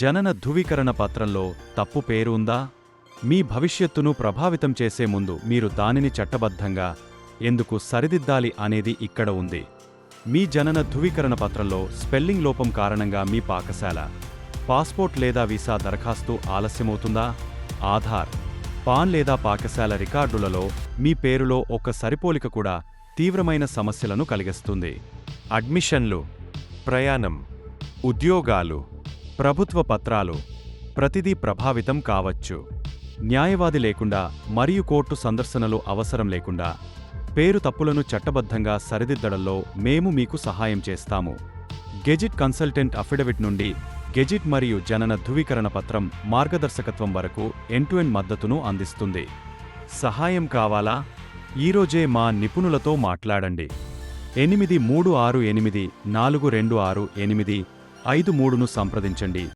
జనన ధృవీకరణ పత్రంలో తప్పు పేరు ఉందా మీ భవిష్యత్తును ప్రభావితం చేసే ముందు మీరు దానిని చట్టబద్ధంగా ఎందుకు సరిదిద్దాలి అనేది ఇక్కడ ఉంది. మీ జనన ధృవీకరణ పత్రంలో స్పెల్లింగ్ లోపం కారణంగా మీ పాకశాల పాస్పోర్ట్ లేదా వీసా దరఖాస్తు ఆలస్యమవుతుందా? ఆధార్ పాన్ లేదా పాకశాల రికార్డులలో మీ పేరులో ఒక సరిపోలిక కూడా తీవ్రమైన సమస్యలను కలిగిస్తుంది. అడ్మిషన్లు ప్రయాణం ఉద్యోగాలు ప్రభుత్వ పత్రాలు ప్రతిదీ ప్రభావితం కావచ్చు. న్యాయవాది లేకుండా మరియు కోర్టు సందర్శనలు అవసరం లేకుండా పేరు తప్పులను చట్టబద్ధంగా సరిదిద్దడంలో మేము మీకు సహాయం చేస్తాము. గెజిట్ కన్సల్టెంట్ అఫిడవిట్ నుండి గెజిట్ మరియు జనన ధృవీకరణ పత్రం మార్గదర్శకత్వం వరకు ఎండ్ టు ఎండ్ మద్దతును అందిస్తుంది. సహాయం కావాలా? ఈరోజే మా నిపుణులతో మాట్లాడండి. ఎనిమిది మూడు ఆరు ఎనిమిది నాలుగు రెండు ఆరు ఎనిమిది ఐదు మూడును సంప్రదించండి.